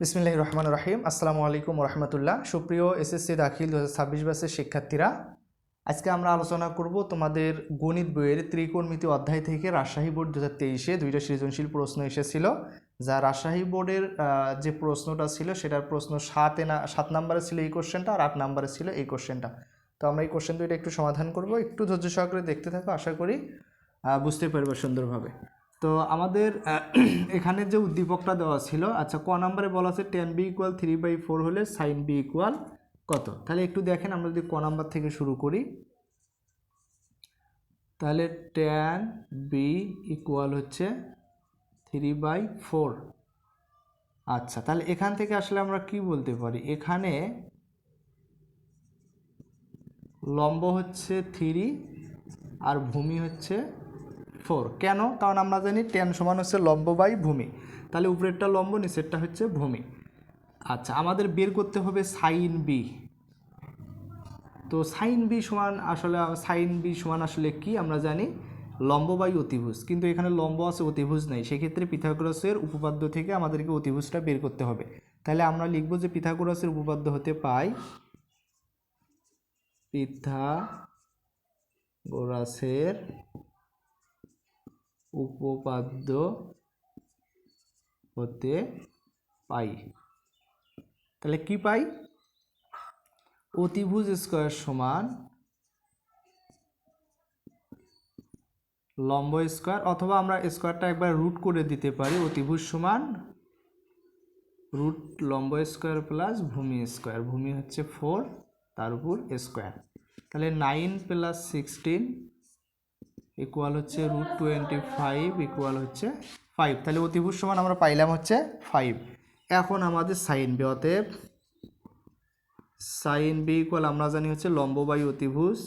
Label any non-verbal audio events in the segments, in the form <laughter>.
বিসমিল্লাহ রহমান রহিম। আসসালামু আলাইকুম রহমতুল্লাহ সুপ্রিয় এসএসসি দাখিল দু হাজার ছাব্বিশ ব্যাচের শিক্ষার্থীরা, আজকে আমরা আলোচনা করব তোমাদের গণিত বইয়ের ত্রিকোণমিতি অধ্যায় থেকে রাজশাহী বোর্ড দু হাজার তেইশে দুইটা সৃজনশীল প্রশ্ন এসেছিল। যা রাজশাহী বোর্ডের যে প্রশ্নটা ছিল সেটার প্রশ্ন সাতে না, সাত নম্বরে ছিল এই কোশ্চেনটা আর আট নম্বরে ছিল এই কোশ্চেনটা তো আমরা এই কোশ্চেন দুইটা একটু সমাধান করব। একটু ধৈর্য সহকারে দেখতে থাকো, আশা করি বুঝতে পারবে সুন্দরভাবে। তো আমাদের <clears throat> এখানে যে উদ্দীপকটা দেওয়া ছিল আচ্ছা ক নম্বরে বলা আছে tan B equal three by four হলে সাইন বি ইকুয়াল কত? তাহলে একটু দেখেন, আমরা যদি ক নাম্বার থেকে শুরু করি। তাহলে টেন বি ইকুয়াল হচ্ছে থ্রি বাই ফোর আচ্ছা তাহলে এখান থেকে আসলে আমরা কি বলতে পারি? এখানে লম্ব হচ্ছে থ্রি আর ভূমি হচ্ছে ফোর। কেন? কারণ আমরা জানি টেন সমান হচ্ছে লম্ব বাই ভূমি। তাহলে উপরেরটা লম্ব, নিচেরটা হচ্ছে ভূমি। আচ্ছা আমাদের বের করতে হবে সাইন বি তো সাইন বি সমান আসলে সাইন বি সমান আসলে কি? আমরা জানি লম্ব বাই অতিভুজ। কিন্তু এখানে লম্ব আছে, অতিভুজ নেই। সেক্ষেত্রে পিথাগোরাসের উপপাদ্য থেকে আমাদেরকে অতিভুজটা বের করতে হবে। তাহলে আমরা লিখব যে পিথাগোরাসের উপপাদ্য হতে পাই পিথাগোরাসের উপপাদ্য হতে পাই। তাহলে কি পাই? অতিভুজ স্কোয়ার সমান লম্ব স্কোয়ার, অথবা আমরা স্কোয়ারটা একবার রুট করে দিতে পারি, অতিভুজ সমান রুট লম্ব স্কোয়ার প্লাস ভূমি স্কোয়ার। ভূমি হচ্ছে ফোর, তার উপর স্কোয়ার। তাহলে নাইন প্লাস সিক্সটিন ইকুয়াল হচ্ছে রুট টোয়েন্টি ফাইভ ইকুয়াল হচ্ছে ফাইভ তাহলে অতিভুজ সমান আমরা পাইলাম হচ্ছে ফাইভ এখন আমাদের সাইন বি অতএব সাইন বি ইকুয়াল আমরা জানি হচ্ছে লম্ব বাই অতিভুজ।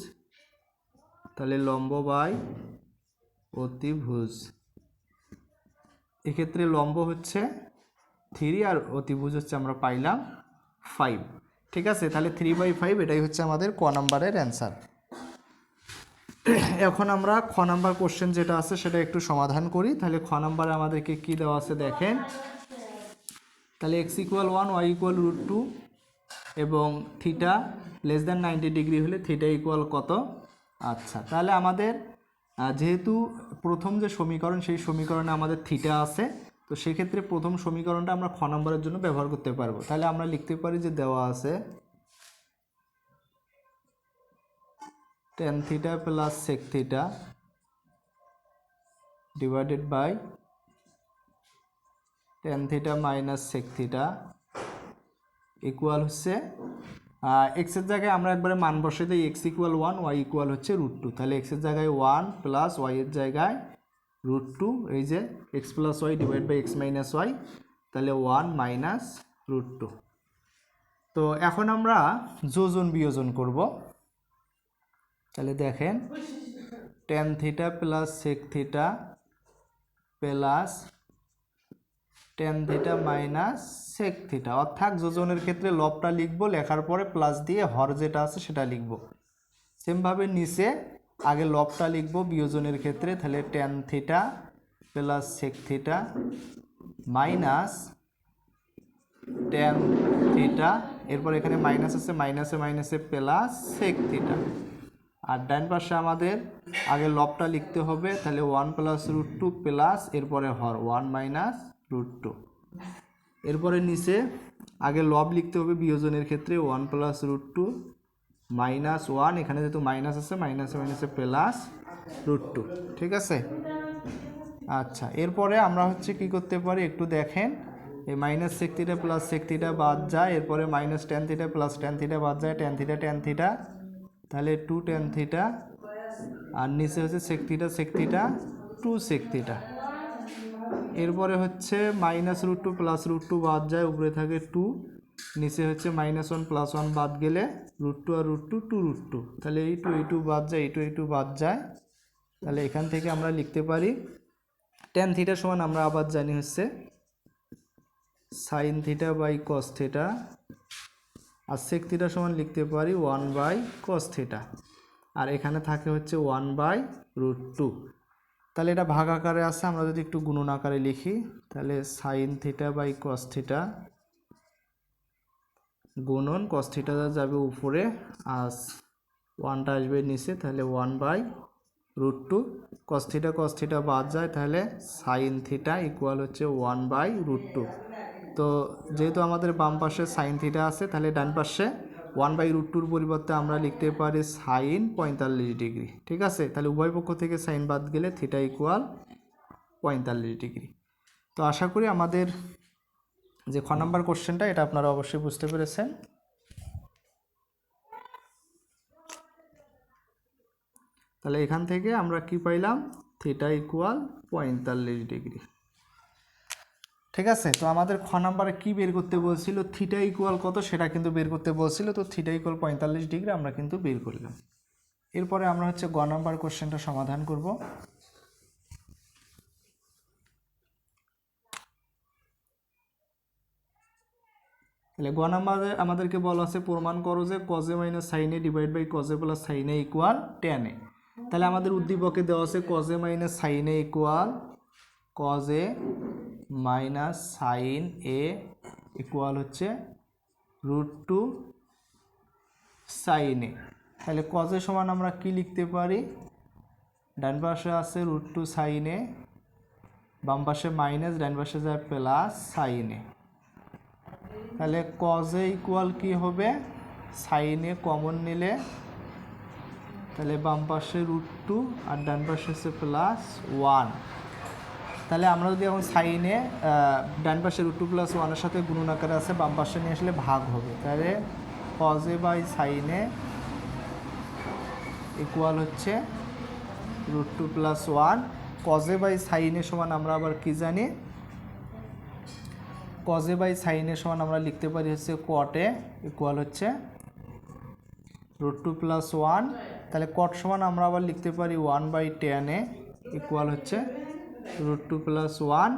তাহলে লম্ব বাই অতিভুজ। এক্ষেত্রে লম্ব হচ্ছে থ্রি আর অতিভুজ হচ্ছে আমরা পাইলাম ফাইভ ঠিক আছে? তাহলে থ্রি বাই ফাইভ এটাই হচ্ছে আমাদের ক নাম্বারের অ্যান্সার <clears throat> এখন আমরা খ নাম্বার কোশ্চেন যেটা আছে সেটা একটু সমাধান করি। তাহলে খ নাম্বারে আমাদেরকে কি দেওয়া আছে দেখেন। তাহলে x equal one y equal root two এবং theta less than ninety degree হলে থিটা ইকুয়াল কত? আচ্ছা তাহলে আমাদের যেহেতু প্রথম যে সমীকরণ, সেই সমীকরণে আমাদের থিটা আছে, তো সেক্ষেত্রে প্রথম সমীকরণটা আমরা খ নম্বরের জন্য ব্যবহার করতে পারব। তাহলে আমরা লিখতে পারি যে দেওয়া আছে tan theta plus sec theta divided by tan theta minus sec theta equal হচ্ছে এক্সের জায়গায় আমরা একবারে মান বসে দিই x equal one y equal হচ্ছে রুট টু তাহলে এক্সের জায়গায় ওয়ান প্লাস ওয়াইয়ের জায়গায় রুট টু এই যে x plus y divide by x minus y তাহলে ওয়ান মাইনাস রুট টু তো এখন আমরা যোজন বিয়োজন করব। তাহলে দেখেন tan theta plus sec theta plus tan theta minus sec theta অর্থাৎ যোজনের ক্ষেত্রে লবটা লিখব, লেখার পরে প্লাস দিয়ে হর যেটা আছে সেটা লিখব। সেমভাবে নিচে আগে লবটা লিখব বিয়োজনের ক্ষেত্রে, তাহলে tan theta plus sec theta minus tan theta এরপর এখানে মাইনাস আছে মাইনাসে মাইনাসে প্লাস সেক থিটা আর ডান পাশে আমাদের আগে লবটা লিখতে হবে, তাহলে one plus root two plus এরপরে হর ওয়ান মাইনাস রুট টু এরপরে নিচে আগে লব লিখতে হবে বিয়োজনের ক্ষেত্রে one plus root two minus one এখানে যেহেতু মাইনাস আছে মাইনাসে মাইনাসে প্লাস রুট টু ঠিক আছে? আচ্ছা এরপরে আমরা হচ্ছে কি করতে পারি, একটু দেখেন, এই মাইনাস সেক প্লাস সেক বাদ যায়, এরপরে minus tan theta plus tan theta বাদ যায় টেন থিটা টেন থিটা তাহলে টু টেন থিটা আর নিচে হচ্ছে sec theta sec theta two sec theta এরপরে হচ্ছে minus root two plus root two বাদ যায়, উপরে থাকে টু নিচে হচ্ছে মাইনাস ওয়ান প্লাস ওয়ান বাদ গেলে রুট টু আর root two two root two তাহলে এই টু এই টু বাদ যায়, এই টু এই টু বাদ যায়। তাহলে এখান থেকে আমরা লিখতে পারি টেন থিটা সমান আমরা আবার জানি হচ্ছে sine theta by cos theta R sec theta সমান লিখতে পারি ওয়ান বাই কস থিটা আর এখানে থাকে হচ্ছে ওয়ান বাই রুট টু তাহলে এটা ভাগ আকারে আছে, আমরা যদি একটু গুণন আকারে লিখি, তাহলে sine theta by cos theta গুণন কস থিটা যাবে উপরে, আর ওয়ানটা আসবে নিচে, তাহলে one by root two cos theta cos theta বাদ যায়, তাহলে সাইন থিটা ইকুয়াল হচ্ছে ওয়ান বাই রুট টু তো যেহেতু আমাদের বাম পাশে সাইন থিটা আছে, তাহলে ডান পাশে ওয়ান বাই রুট টুর পরিবর্তে আমরা লিখতে পারি সাইন পঁয়তাল্লিশ ডিগ্রি ঠিক আছে? তাহলে উভয় পক্ষ থেকে সাইন বাদ গেলে থিটা ইকুয়াল পঁয়তাল্লিশ ডিগ্রি তো আশা করি আমাদের যে খ নাম্বার কোশ্চেনটা এটা আপনারা অবশ্যই বুঝতে পেরেছেন। তাহলে এখান থেকে আমরা কি পাইলাম? থিটা ইকুয়াল পঁয়তাল্লিশ ডিগ্রি ঠিক আছে? তো আমাদের খ নাম্বারে কি বের করতে বলছিল? থিটা ইকুয়াল কত? সেটা কিন্তু বের করতে বলছিল। তো থিটা ইকুয়াল পঁয়তাল্লিশ ডিগ্রি আমরা কিন্তু বের করলাম। এরপরে আমরা হচ্ছে গ নাম্বার কোশ্চেনটা সমাধান করব। তাহলে গ নাম্বারে আমাদেরকে বলা আছে, প্রমাণ করো যে cos A minus sine A divide by cos A plus sine A equal tan A তাহলে আমাদের উদ্দীপকে দেওয়া আছে cos A minus sine A equal cos A minus sine A equal হচ্ছে রুট টু সাইন এ তাহলে cos A সমান আমরা কি লিখতে পারি? ডান পাশে আছে রুট টু সাইন এ বাম পাশে মাইনাস ডান পাশে যায় প্লাস সাইন এ তাহলে কজে ইকুয়াল কি হবে? সাইনে কমন নিলে। তাহলে বাম পাশে রুট টু আর ডান পাশে হচ্ছে প্লাস ওয়ান তাহলে আমরা যদি এখন সাইনে ডান পাশে রুট টু প্লাস ওয়ানের সাথে গুণন আকারে আছে, বাম পাশে নিয়ে আসলে ভাগ হবে। তাহলে cos A by sine A equal হচ্ছে root two plus one cos A by sine A সমান আমরা আবার কি জানি? কজে বাই সাইনে সমান আমরা লিখতে পারি হচ্ছে কটে ইকুয়াল হচ্ছে রুট টু প্লাস ওয়ান তাহলে কট সমান আমরা আবার লিখতে পারি one by tan A equal হচ্ছে রুট টু প্লাস ওয়ান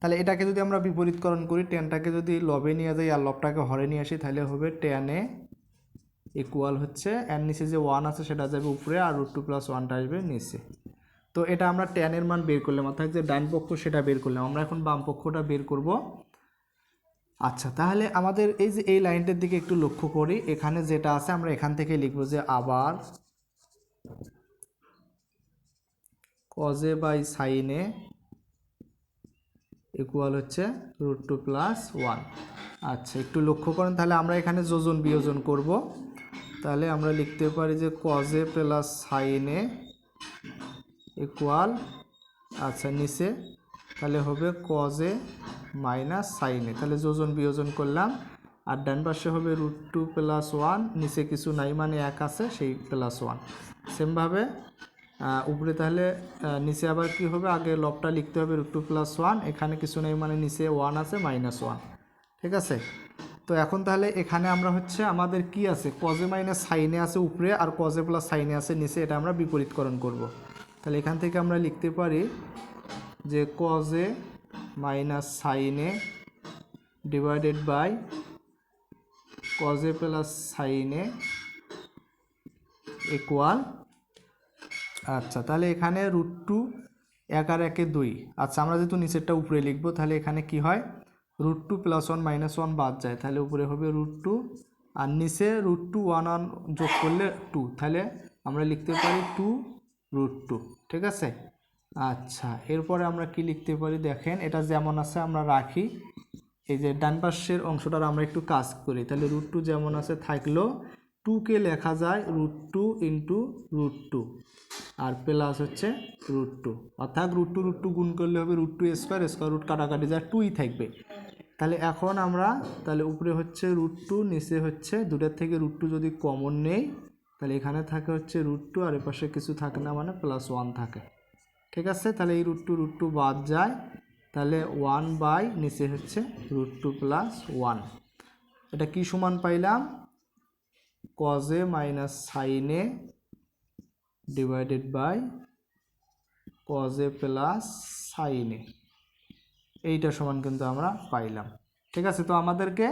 তাহলে এটাকে যদি আমরা বিপরীতকরণ করি টেনটাকে যদি লবে নিয়ে যাই আর লবটাকে হরে নিয়ে আসি, তাহলে হবে টেনে ইকুয়াল হচ্ছে এর নিচে যে ওয়ান আছে সেটা যাবে উপরে আর রুট টু প্লাস ওয়ানটা আসবে নিচে। তো এটা আমরা টেনের মান বের করলাম, অর্থাৎ যে ডান পক্ষ সেটা বের করলাম। আমরা এখন বাম পক্ষটা বের করব। আচ্ছা তাহলে আমাদের এই যে এই লাইনটার দিকে একটু লক্ষ্য করি, এখানে যেটা আছে আমরা এখান থেকে লিখব যে আবার cos A by sine A equal হচ্ছে রুট টু প্লাস ওয়ান আচ্ছা একটু লক্ষ্য করেন, তাহলে আমরা এখানে যোজন বিয়োজন করব। তাহলে আমরা লিখতে পারি যে কজে প্লাস সাইনে ইকুয়াল আচ্ছা নিচে, তাহলে হবে কজে মাইনাস সাইনে তাহলে যোজন বিয়োজন করলাম, আর ডান পাশে হবে রুট টু প্লাস ওয়ান নিচে কিছু নাই মানে এক আছে, সেই প্লাস ওয়ান সেমভাবে উপরে তাহলে নিচে আবার কি হবে? আগে লবটা লিখতে হবে রুট টু প্লাস ওয়ান এখানে কিছু নেই মানে নিচে ওয়ান আছে মাইনাস ওয়ান ঠিক আছে? তো এখন তাহলে এখানে আমরা হচ্ছে আমাদের কি আছে? কজে মাইনাস সাইনে আছে উপরে আর কজে প্লাস সাইনে আছে নিচে। এটা আমরা বিপরীতকরণ করব। তাহলে এখান থেকে আমরা লিখতে পারি যে cos A minus sine A divided by cos A plus sine A equal আচ্ছা তাহলে এখানে রুট টু এক আর একে দুই। আচ্ছা আমরা যেহেতু নিচেরটা উপরে লিখব, তাহলে এখানে কি হয়? Root two plus one minus one বাদ যায়, তাহলে উপরে হবে রুট টু আর নিচে রুট টু ওয়ান ওয়ান যোগ করলে টু তাহলে আমরা লিখতে পারি টু রুট টু ঠিক আছে? আচ্ছা এরপরে আমরা কি লিখতে পারি? দেখেন, এটা যেমন আছে আমরা রাখি। এই যে ডান পাশের অংশটার আমরা একটু কাজ করি, তাহলে রুট টু যেমন আছে থাকলেও টুকে লেখা যায় root two into root two আর প্লাস হচ্ছে রুট টু অর্থাৎ রুট টু রুট টু গুণ করলে হবে root two square square root কাটাকাটি যা টুই থাকবে। তাহলে এখন আমরা, তাহলে উপরে হচ্ছে রুট টু নিচে হচ্ছে দুটার থেকে রুট টু যদি কমন নেই, তাহলে এখানে থাকে হচ্ছে রুট টু আর এপাশে কিছু থাকে না মানে প্লাস ওয়ান থাকে। ঠিক আছে? তাহলে এই রুট টু রুট টু বাদ যায়। তাহলে ওয়ান বাই নিচে হচ্ছে রুট টু প্লাস ওয়ান এটা কি সমান পাইলাম? Cos A minus sine A divided by cos A plus sine A এইটা সমান কিন্তু আমরা পাইলাম। ঠিক আছে, তো আমাদেরকে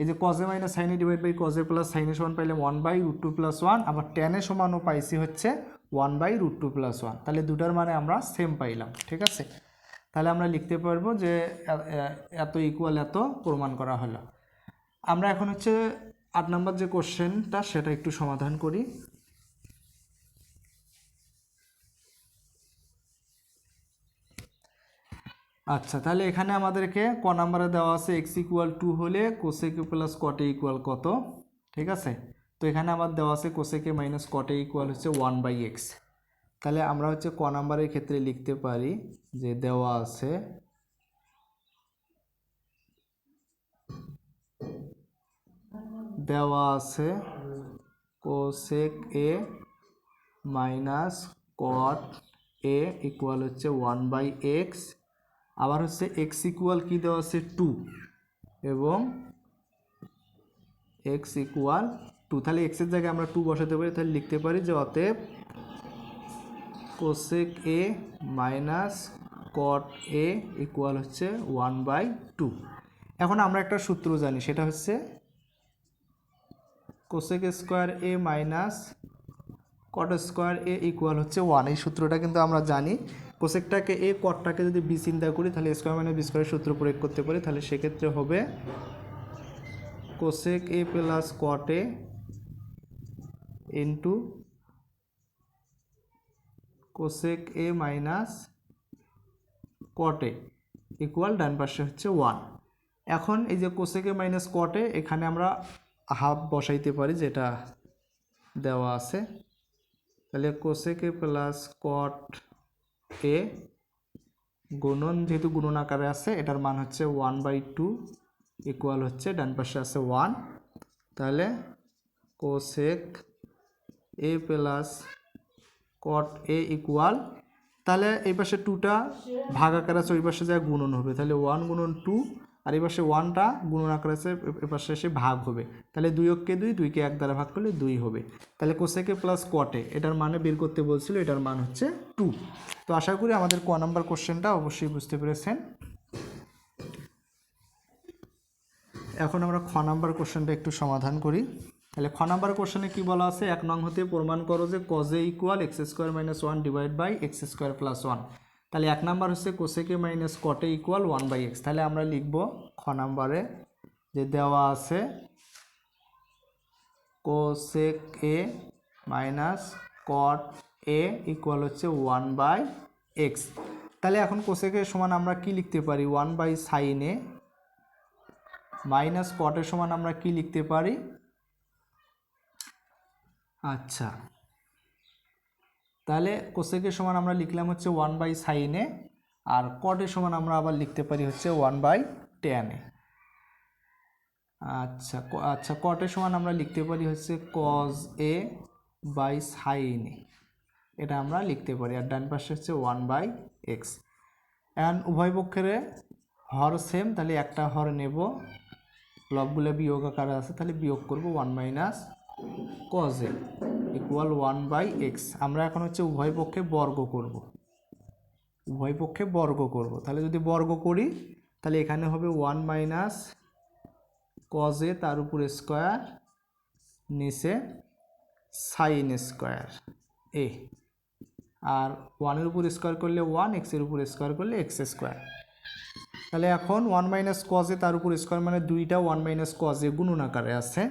এই যে cos A minus sine A divide by cos A plus sine A সমান পাইলাম one by root two plus one আবার টেনে সমানও পাইছি হচ্ছে one by root two plus one তাহলে দুটার মানে আমরা সেম পাইলাম, ঠিক আছে? তাহলে আমরা লিখতে পারব যে এত ইকুয়াল এত প্রমাণ করা হলো। আমরা এখন হচ্ছে আট নাম্বার যে কোশ্চেনটা, সেটা একটু সমাধান করি। আচ্ছা তাহলে এখানে আমাদেরকে ক নাম্বারে দেওয়া আছে এক্স ইকুয়াল টু হলে কোসেকে প্লাস কটে ইকুয়াল কত? ঠিক আছে? তো এখানে আমার দেওয়া আছে cosec A minus cot A equal হচ্ছে ওয়ান বাই এক্স তাহলে আমরা হচ্ছে ক নাম্বারের ক্ষেত্রে লিখতে পারি যে দেওয়া আছে দেওয়া আছে। Cosec A minus cot A equal হচ্ছে ওয়ান বাই এক্স আবার হচ্ছে এক্স ইকুয়াল কী দেওয়া আছে? টু এবং এক্স ইকুয়াল টু তাহলে এক্সের জায়গায় আমরা টু বসাতে পারি, তাহলে লিখতে পারি যে অতএব cosec A minus cot A equal হচ্ছে ওয়ান বাই টু এখন আমরা একটা সূত্র জানি, সেটা হচ্ছে cosec square A minus cot square A equal হচ্ছে ওয়ান এই সূত্রটা কিন্তু আমরা জানি। কোসেকটাকে এ কটটাকে যদি বি চিন্তা করি, তাহলে স্কোয়ার মাইনাস বি স্কোয়ারের সূত্র প্রয়োগ করতে পারি। তাহলে সেক্ষেত্রে হবে cosec A plus cot A into cosec A minus cot A equal ডান পাশে হচ্ছে ওয়ান এখন এই যে কোসেকে মাইনাস কটে এখানে আমরা হাফ বসাইতে পারি, যেটা দেওয়া আছে। তাহলে কোসেকে প্লাস কট এ গুণন, যেহেতু গুণন আকারে আছে, এটার মান হচ্ছে ওয়ান বাই টু ইকুয়াল হচ্ছে, ডান পাশে আছে ওয়ান তাহলে cosec A plus cot A equal তাহলে এই পাশে টুটা ভাগ আকার আছে, ওই পাশে যায় গুণন হবে, তাহলে ওয়ান গুণন টু আর এই পাশে ওয়ানটা গুণন আকার আছে এ পাশে এসে ভাগ হবে। তাহলে দুই অক্ষে দুই, দুইকে এক দ্বারা ভাগ করলে দুই হবে। তাহলে কোসেকে প্লাস কটে এটার মানে বের করতে বলছিল, এটার মান হচ্ছে টু তো আশা করি আমাদের ক নাম্বার কোশ্চেনটা অবশ্যই বুঝতে পেরেছেন। এখন আমরা খ নাম্বার কোশ্চেনটা একটু সমাধান করি। তাহলে খ নাম্বার কোশ্চেনে কি বলা আছে? এক নং হতে প্রমাণ করো যে cos A equal x square minus one divide by x square plus one তাহলে এক নাম্বার হচ্ছে cosec A minus cot A equal one by x তাহলে আমরা লিখব খ নাম্বারে যে দেওয়া আছে cosec A minus cot A equal হচ্ছে ওয়ান বাই এক্স তাহলে এখন কোসেকের সমান আমরা কি লিখতে পারি? One by sine A minus কটের সমান আমরা কি লিখতে পারি? আচ্ছা। তাহলে কোসেকের সমান আমরা লিখলাম হচ্ছে ওয়ান বাই সাইনে আর কটের সমান আমরা আবার লিখতে পারি হচ্ছে ওয়ান বাই টেনে আচ্ছা আচ্ছা কটের সমান আমরা লিখতে পারি হচ্ছে কজ এ বাই সাইনে এটা আমরা লিখতে পারি, আর ডান পাশে হচ্ছে ওয়ান বাই এক্স অ্যান্ড উভয় পক্ষের হর সেম তাহলে একটা হর নেব। লবগুলো বিয়োগ আকারে আছে, তাহলে বিয়োগ করব one minus cos A equal one by x আমরা এখন হচ্ছে উভয় পক্ষে বর্গ করব। উভয় পক্ষে বর্গ করব। তাহলে যদি বর্গ করি, তাহলে এখানে হবে ওয়ান মাইনাস কজ এ তার উপর স্কোয়ার নিচে সাইন স্কোয়ার এ আর ওয়ানের উপর স্কোয়ার করলে ওয়ান এক্সের উপর স্কোয়ার করলে এক্স স্কোয়ার তাহলে এখন ওয়ান মাইনাস কজে তার উপর স্কোয়ার মানে দুইটা ওয়ান মাইনাস কজে গুণন আকারে আছে।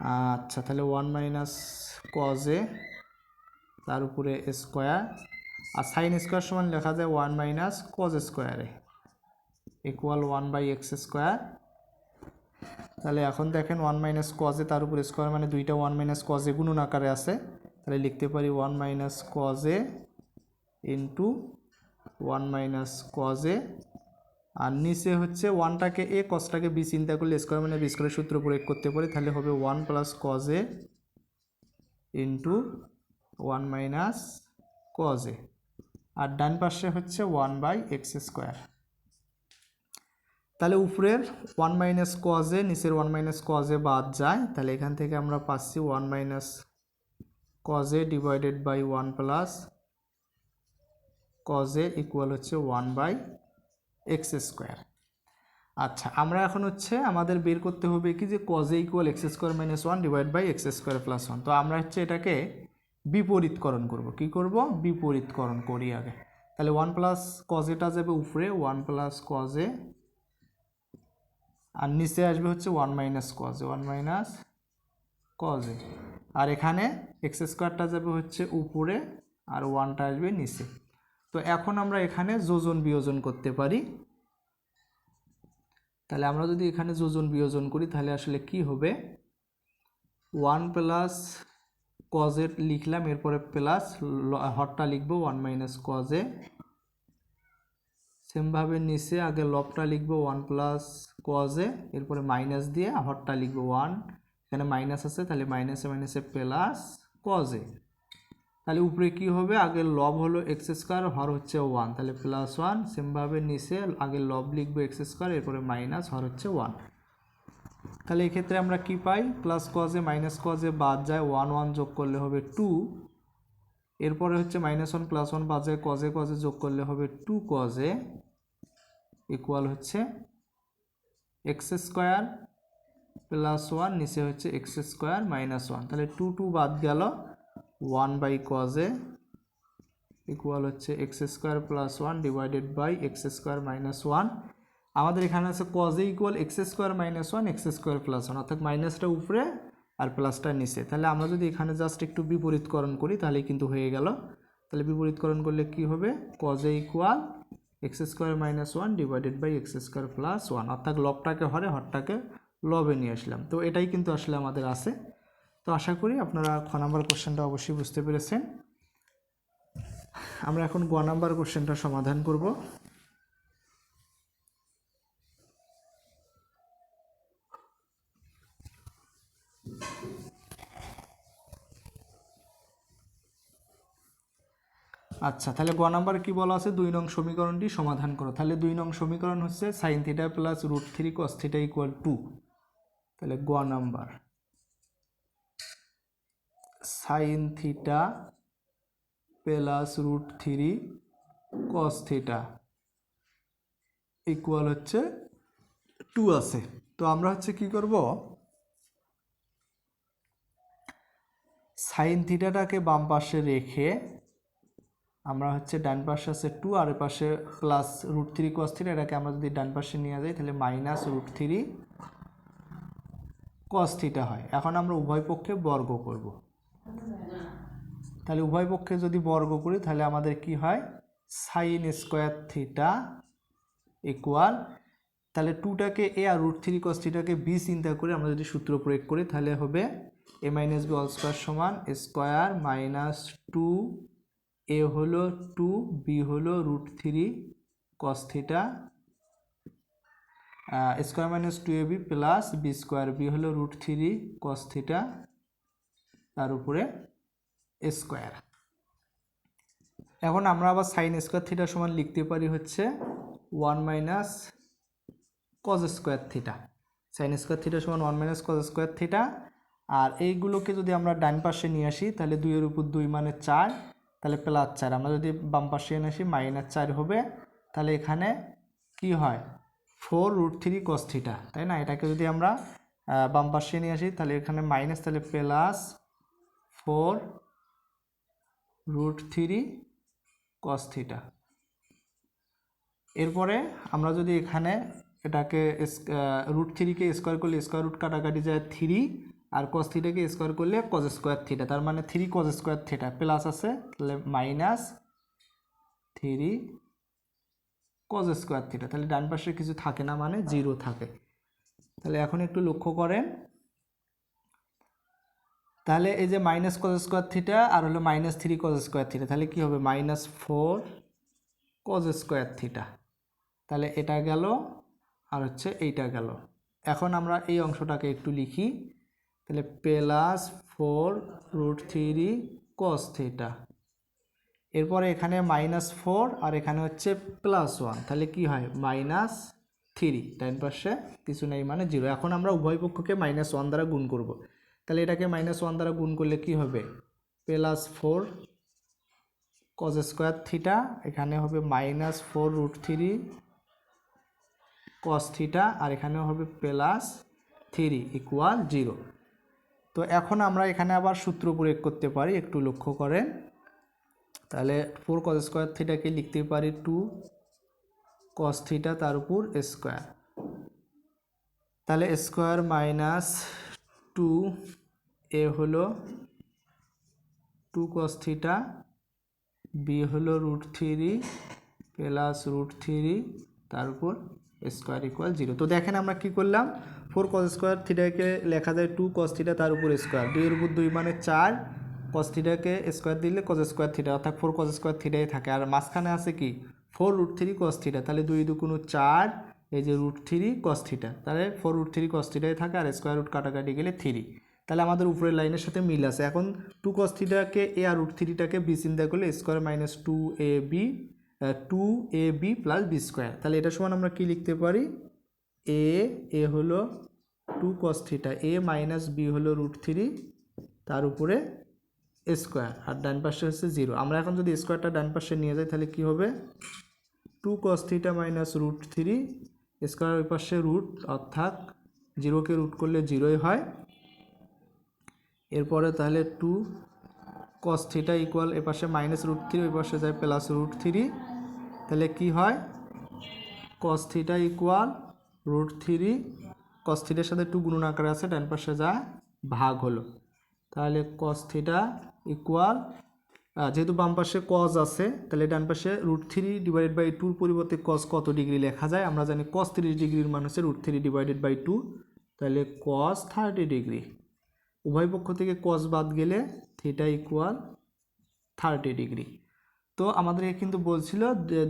আচ্ছা তাহলে ওয়ান মাইনাস কজে তার উপরে স্কোয়ার আর সাইন স্কোয়ার সমান লেখা যায় one minus cos square A equal one by x square তাহলে এখন দেখেন ওয়ান মাইনাস কজে তার উপর স্কোয়ার মানে দুইটা ওয়ান মাইনাস কজে গুণন আকারে আছে। তাহলে লিখতে পারি one minus cos A into one minus cos A আর নিচে হচ্ছে ওয়ানটাকে এ কসটাকে বি চিন্তা করলে স্কোয়ার মানে বি স্কোয়ারের সূত্র প্রয়োগ করতে পারি, তাহলে হবে one plus cos A into one minus cos A আর ডান পাশে হচ্ছে ওয়ান বাই এক্স স্কোয়ার তাহলে উপরের ওয়ান মাইনাস কজে নিচের ওয়ান মাইনাস কজে বাদ যায়, তাহলে এখান থেকে আমরা পাচ্ছি one minus cos A divided by one plus cos A equal হচ্ছে ওয়ান বাই এক্স স্কোয়ার। আচ্ছা আমরা এখন হচ্ছে আমাদের বের করতে হবে কি যে cos A equal x square minus one divide by x square plus one তো আমরা হচ্ছে এটাকে বিপরীতকরণ করব। কি করব? বিপরীতকরণ করি আগে। তাহলে ওয়ান প্লাস কজেটা যাবে উপরে ওয়ান প্লাস কজে আর নিচে আসবে হচ্ছে one minus cos one minus cos আর এখানে এক্স স্কোয়ারটা যাবে হচ্ছে উপরে আর ওয়ানটা আসবে নিচে। তো এখন আমরা এখানে যোজন বিয়োজন করতে পারি। তাহলে আমরা যদি এখানে যোজন বিয়োজন করি, তাহলে আসলে কি হবে? ওয়ান প্লাস কজের লিখলাম, এরপরে প্লাস হরটা লিখব ওয়ান মাইনাস কজে সেমভাবে নিচে আগে লবটা লিখব ওয়ান প্লাস কজে এরপরে মাইনাস দিয়ে হরটা লিখব ওয়ান। এখানে মাইনাস আছে, তাহলে মাইনাসে মাইনাসে প্লাস কজে তাহলে উপরে কি হবে? আগে লব হলো এক্স স্কোয়ার হর হচ্ছে ওয়ান তাহলে প্লাস ওয়ান সেমভাবে নিচে আগে লব লিখব এক্স স্কোয়ার এরপরে মাইনাস হর হচ্ছে ওয়ান তাহলে এক্ষেত্রে আমরা কি পাই? প্লাস কজে মাইনাস কজে বাদ যায় ওয়ান ওয়ান যোগ করলে হবে টু এরপরে হচ্ছে মাইনাস ওয়ান প্লাস ওয়ান বাদ যায় কজে কজে যোগ করলে হবে টু কজে ইকুয়াল হচ্ছে এক্স স্কোয়ার প্লাস ওয়ান নিচে হচ্ছে এক্স স্কোয়ার মাইনাস ওয়ান তাহলে টু টু বাদ গেল। One by cos A equal হচ্ছে x square plus one divided by x square minus one আমাদের এখানে আছে cos A equal x square minus one x square plus one অর্থাৎ মাইনাসটা উপরে আর প্লাসটা নিচে। তাহলে আমরা যদি এখানে জাস্ট একটু বিপরীতকরণ করি তাহলে কিন্তু হয়ে গেল। তাহলে বিপরীতকরণ করলে কি হবে? Cos A equal x square minus one divided by x square plus one অর্থাৎ লবটাকে হরে, হরটাকে লবে নিয়ে আসলাম। তো এটাই কিন্তু আসলে আমাদের আছে। তো আশা করি আপনারা খ নাম্বার কোশ্চেনটা অবশ্যই বুঝতে পেরেছেন। আমরা এখন গ নাম্বার কোশ্চেনটা সমাধান করব। আচ্ছা তাহলে গ নাম্বার কি বলা আছে? দুই নং সমীকরণটি সমাধান করো। তাহলে দুই নং সমীকরণ হচ্ছে sine theta plus root three cos theta equal two তাহলে গ number. Sine theta plus root three cos theta equal হচ্ছে টু আছে। তো আমরা হচ্ছে কি করব? সাইন থিটাটাকে বাম পাশে রেখে আমরা হচ্ছে ডান পাশে আছে টু আর পাশে plus root three cos three এটাকে আমরা যদি ডান পাশে নিয়ে যাই, তাহলে minus root three cos theta হয়। এখন আমরা উভয় পক্ষে বর্গ করব। তাহলে উভয় পক্ষে যদি বর্গ করি, তাহলে আমাদের কি হয়? সাইন স্কোয়ার থিটা ইকুয়াল তাহলে টুটাকে এ আর রুট থ্রি কস থিটাকে বি চিন্তা করে আমরা যদি সূত্র প্রয়োগ করি, তাহলে হবে A minus B all square সমান স্কোয়ার মাইনাস টু এ হলো টু বি হলো root three cos theta square minus two A B plus B square B হলো রুট থ্রি কস থিটা তার উপরে স্কোয়ার এখন আমরা আবার সাইন স্কোয়ার থিটা সমান লিখতে পারি হচ্ছে one minus cos square theta sine square theta সমান one minus cos square theta আর এইগুলোকে যদি আমরা ডান পাশে নিয়ে আসি, তাহলে দুইয়ের উপর দুই মানে চার, তাহলে প্লাস চার। আমরা যদি বাম পাশে এনে আসি মাইনাস চার হবে। তাহলে এখানে কি হয়? Four root three cos theta তাই না? এটাকে যদি আমরা বাম পাশে নিয়ে আসি, তাহলে এখানে মাইনাস তাহলে plus four root three cos theta. এরপরে আমরা যদি এখানে এটাকে রুট থ্রিকে স্কোয়ার করলে স্কোয়ার রুট কাটাকাটি যায় থ্রি আর কস থিটাকে স্কোয়ার করলে কজ স্কোয়ার থিটা, তার মানে three cos square theta, plus আছে তাহলে minus three cos square theta. তাহলে ডান পাশে কিছু থাকে না মানে জিরো থাকে। তাহলে এখন একটু লক্ষ্য করেন তাহলে এই যে মাইনাস কজ স্কোয়ার থিটা আর হলো minus three cos square theta তাহলে কি হবে? Minus four cos square theta তাহলে এটা গেল আর হচ্ছে এইটা গেল। এখন আমরা এই অংশটাকে একটু লিখি। তাহলে plus four root three cos theta এরপরে এখানে মাইনাস ফোর আর এখানে হচ্ছে প্লাস ওয়ান তাহলে কি হয়? মাইনাস থ্রি ডাইন পাশে কিছু নেই মানে জিরো এখন আমরা উভয় পক্ষকে মাইনাস ওয়ান দ্বারা গুণ করব। তাহলে এটাকে মাইনাস ওয়ান দ্বারা গুণ করলে কি হবে? Plus four cos square theta এখানে হবে minus four root three cos theta আর এখানে হবে প্লাস থ্রি ইকুয়াল জিরো তো এখন আমরা এখানে আবার সূত্র প্রয়োগ করতে পারি, একটু লক্ষ্য করেন। তাহলে ফোর কস স্কোয়ার থিটাকে লিখতে পারি টু কস থিটা তার উপর স্কোয়ার তাহলে স্কোয়ার মাইনাস টু এ হলো টু কস থিটা বি হলো root three plus root three তার উপর স্কোয়ার ইকুয়াল জিরো তো দেখেন আমরা কি করলাম? ফোর কস স্কোয়ার থিটাকে লেখা যায় টু কস থিটা তার উপর স্কোয়ার দুইয়ের উপর দুই মানে চার কস থিটাকে স্কোয়ার দিলে কস স্কোয়ার থিটা অর্থাৎ ফোর কস স্কোয়ার থিটাই থাকে। আর মাঝখানে আছে কি? Four root three cos theta তাহলে দুই দুগুণ চার এই যে রুট থ্রি কস থিটা তাহলে ফোর রুট থ্রি কস থিটাই থাকে আর স্কোয়ার রুট কাটাকাটি গেলে থ্রি তাহলে আমাদের উপরের লাইনের সাথে মিল আছে। এখন টু কস থিটাকে এ আর রুট থ্রিটাকে বি চিন্তা করলে square minus two A B two A B plus B square তাহলে এটা সমান আমরা কি লিখতে পারি? এ এ হলো two cos theta A minus B হলো রুট থ্রি তার উপরে স্কোয়ার আর ডান পাশে হচ্ছে জিরো আমরা এখন যদি স্কোয়ারটা ডান পাশে নিয়ে যাই, তাহলে কি হবে? Two cos theta minus root three square ওই পাশে রুট অর্থাৎ জিরোকে রুট করলে জিরোই হয়। এরপরে তাহলে টু কস থিটা ইকুয়াল এ পাশে মাইনাস রুট থ্রি ওই পাশে যায় প্লাস রুট থ্রি তাহলে কি হয়? Cos theta equal root three cos থিটার সাথে টু গুণন আকারে আছে, ডান পাশে যা ভাগ হলো। তাহলে কস থিটা ইকুয়াল যেহেতু বাম পাশে কজ আছে, তাহলে ডান পাশে রুট থ্রি ডিভাইডেড বাই টুর পরিবর্তে কজ কত ডিগ্রি লেখা যায়? আমরা জানি কজ তিরিশ ডিগ্রির মান হচ্ছে root three divided by two তাহলে কস থার্টি ডিগ্রি উভয় পক্ষ থেকে কস বাদ গেলে থিটা ইকুয়াল থার্টি ডিগ্রি তো আমাদের কিন্তু বলছিল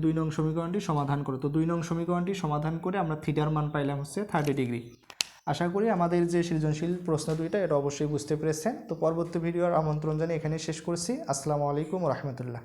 দুই নং সমীকরণটি সমাধান করো। তো দুই নং সমীকরণটি সমাধান করে আমরা থিটার মান পাইলাম হচ্ছে থার্টি ডিগ্রি আশা করি আমাদের যে সৃজনশীল প্রশ্ন দুইটা, এটা অবশ্যই বুঝতে পেরেছেন। তো পরবর্তী ভিডিওর আমন্ত্রণ জানিয়ে এখানে শেষ করছি। আসসালামু আলাইকুম রহমতুল্লাহ।